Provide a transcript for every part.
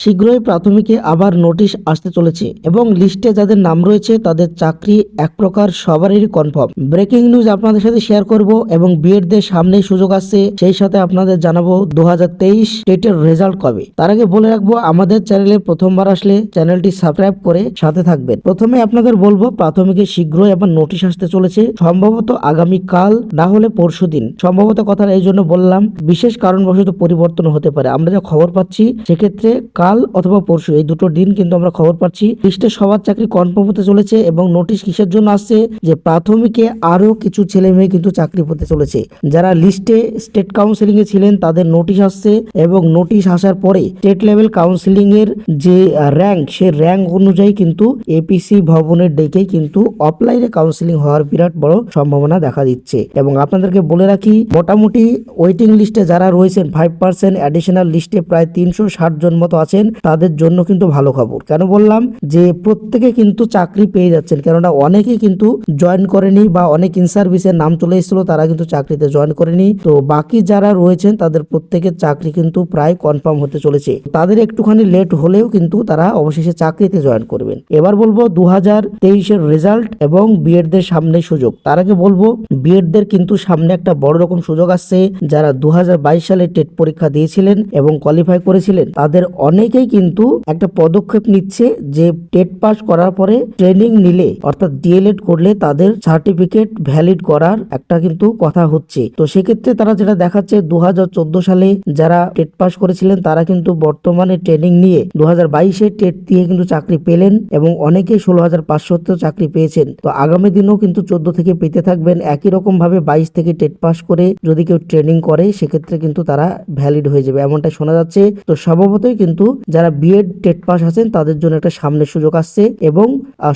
শীঘ্রই প্রাথমিকে আবার নোটিশ আসতে চলেছে এবং লিস্টে যাদের নাম রয়েছে তাদের চাকরি এক প্রকার সবারই কনফার্ম। ব্রেকিং নিউজ আপনাদের সাথে শেয়ার করব এবং বিএডদের সামনেই সুযোগ আসছে, সেই সাথে আপনাদের জানাব দু হাজার তেইশ টেটের রেজাল্ট কবে। তার আগে বলে রাখব, আমাদের চ্যানেলে প্রথমবার আসলে চ্যানেলটি সাবস্ক্রাইব করে সাথে থাকবেন। প্রথমে আপনাদের বলব, প্রাথমিকে শীঘ্রই আবার নোটিশ আসতে চলেছে, সম্ভবত আগামী কাল না হলে পরশু দিন। সম্ভবত কথাটা এই জন্য বললাম, বিশেষ কারণবশত পরিবর্তন হতে পারে। আমরা যা খবর পাচ্ছি, সেক্ষেত্রে কাল অথবা পরশু, এই দুটো দিন কিন্তু আমরা খবর পাচ্ছি। লিস্টে সবার চাকরি কনফার্ম হতে চলেছে এবং নোটিশ কিসের জন্য আসছে? যে প্রাথমিকে আরও কিছু ছেলে মেয়ে কিন্তু চাকরি পেতে চলেছে। যারা লিস্টে স্টেট কাউন্সিলিং এ ছিলেন, তাদের নোটিশ আসছে এবং নোটিশ আসার পরে স্টেট লেভেল কাউন্সিলিং এর যে র্যাঙ্ক সে র্যাঙ্ক অনুযায়ী কিন্তু এপিসি ভবনের ডেকে কিন্তু অফলাইনে কাউন্সিলিং হওয়ার বিরাট বড় সম্ভাবনা দেখা দিচ্ছে। এবং আপনাদেরকে বলে রাখি, মোটামুটি ওয়েটিং লিস্টে যারা রয়েছেন ফাইভ পার্সেন্ট অ্যাডিশনাল লিস্টে প্রায় তিনশো ষাট জন মতো আছেন তাদের জন্য কিন্তু ভালো খবর। কেন বললাম? যে প্রত্যেকে কিন্তু চাকরি পেয়ে যাচ্ছেন, কেননা অনেকেই কিন্তু জয়েন করেনি বা অনেক ইন সার্ভিসের নাম চলে এসেছিল, তারা কিন্তু চাকরিতে জয়েন করেনি। তো বাকি যারা রয়েছেন, তাদের প্রত্যেকের চাকরি কিন্তু প্রায় কনফার্ম হতে চলেছে। তাদের একটুখানি লেট হলেও কিন্তু তারা অবশেষে চাকরিতে জয়েন করবেন। এবার বলব দু হাজার তেইশের রেজাল্ট এবং বিএডদের সামনে সুযোগ। তার আগে বলব বিএডদের কিন্তু সামনে একটা বড় রকম সুযোগ আসছে। যারা দু হাজার বাইশ সালে টেট পরীক্ষা দিয়েছিলেন এবং কোয়ালিফাই করেছিলেন, তাদের অনেকেই কিন্তু একটা পদক্ষেপ নিচ্ছে যে টেট পাস করার পরে ট্রেনিং নিলে, অর্থাৎ ডিএলএড করলে তাদের সার্টিফিকেট ভ্যালিড করার একটা কিন্তু কথা হচ্ছে। তো সেক্ষেত্রে তারা যেটা দেখাচ্ছে দু হাজার চোদ্দ সালে যারা টেট পাস করেছিলেন, তারা কিন্তু বর্তমানে ট্রেনিং নিয়ে দু হাজার টেট দিয়ে কিন্তু চাকরি পেলেন এবং অনেকে ষোলো হাজার পাঁচশোতেও চাকরি পেয়েছেন। তো আগামী দিনেও কিন্তু চোদ্দ থেকে পেতে থাকবেন। একই রকম ভাবে বাইশ থেকে টেট পাস করে যদি কেউ ট্রেনিং করে, সেক্ষেত্রে কিন্তু তারা ভ্যালিড হয়ে যাবে এমনটা শোনা যাচ্ছে। তো স্বভাবতই কিন্তু যারা বিএড টেট পাস আছেন, তাদের জন্য একটা সামনের সুযোগ আসছে এবং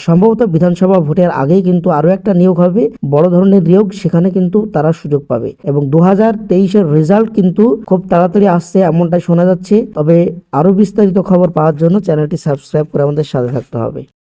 সম্ভবত বিধানসভা ভোটের আগেই কিন্তু আরও একটা নিয়োগ হবে, বড় ধরনের নিয়োগ সেখানে কিন্তু তারা সুযোগ পাবে এবং দু হাজার তেইশের রেজাল্ট কিন্তু খুব তাড়াতাড়ি আসছে এমনটাই শোনা যাচ্ছে। তবে আরও বিস্তারিত খবর পাওয়ার জন্য চ্যানেলটি সাবস্ক্রাইব করে আমাদের সাথে থাকতে হবে।